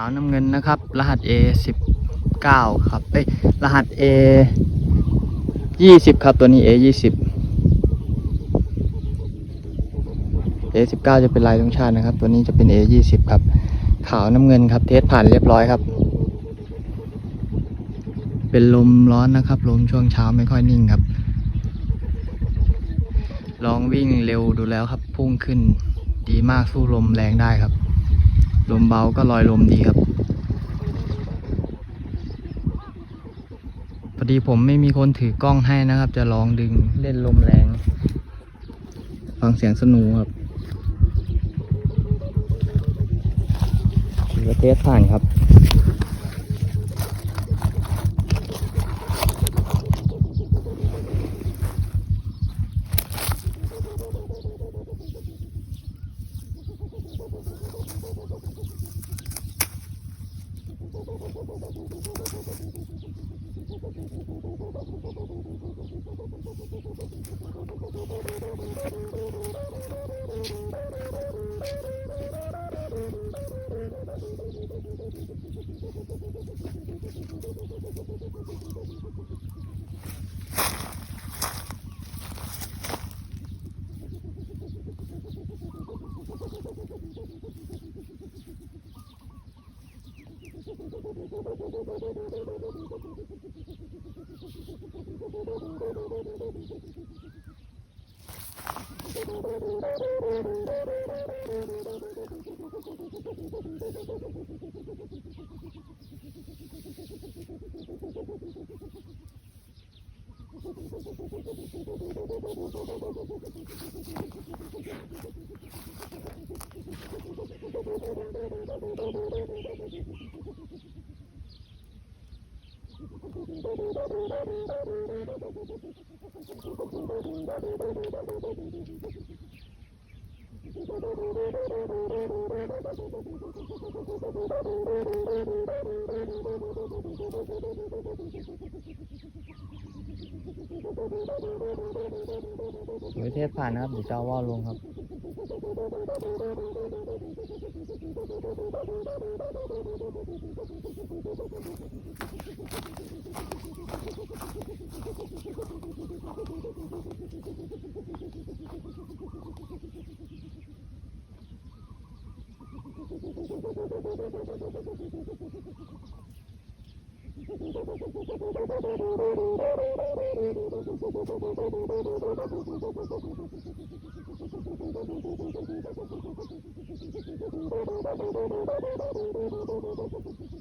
าวน้ำเงินนะครับ รหัส A สิบเก้าครับเอ้ยรหัส A ยี่สิบครับตัวนี้ A ยี่สิบ A สิบเก้าจะเป็นลายธงชาตินะครับ ตัวนี้จะเป็น A ยี่สิบครับ ขาวน้ำเงินครับ เทสผ่านเรียบร้อยครับ เป็นลมร้อนนะครับ ลมช่วงเช้าไม่ค่อยนิ่งครับ ลองวิ่งเร็วดูแล้วครับ พุ่งขึ้นดีมากสู้ลมแรงได้ครับ ลมเบาก็ลอยลมดีครับพอดีผมไม่มีคนถือกล้องให้นะครับ จะลองดึงเล่นลมแรงฟังเสียงสนูครับถือว่าเทสผ่านครับ Thank you. ถือ ว่าเทสผ่านนะครับเดี๋ยวจะว่าลงครับ Thank you. Thank you.